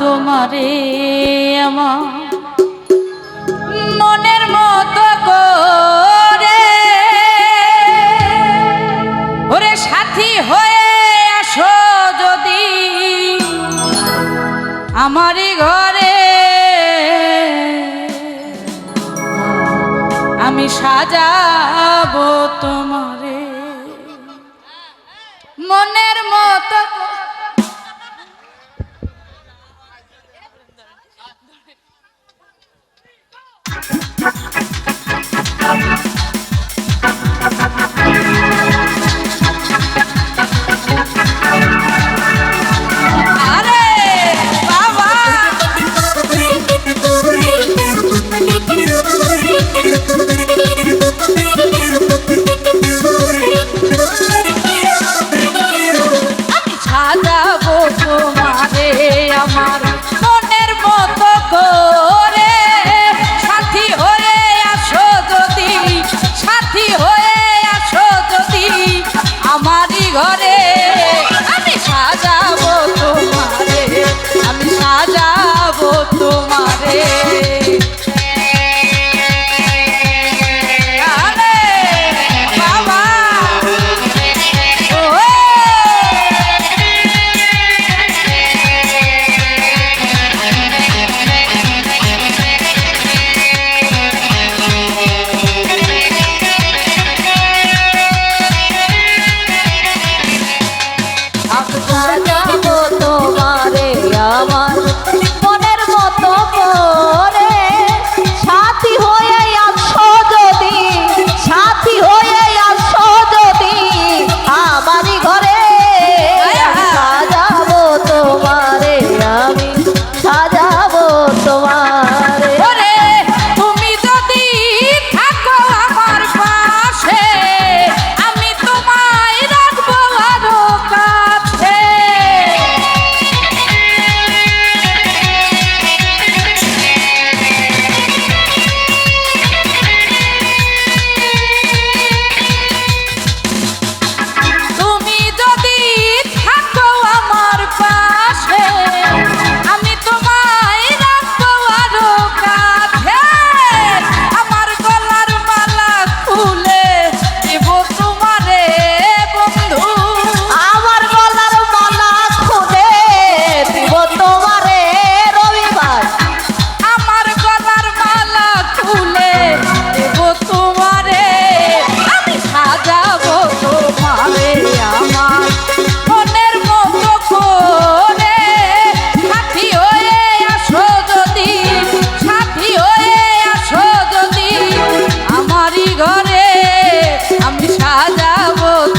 তোমারে আমার মনের মতো করে। ওরে সাথী হয়ে আসো যদি আমারই ঘরে। আমি সাজাবো তোমারে মনের মতো তোমারে আমার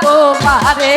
তোমারে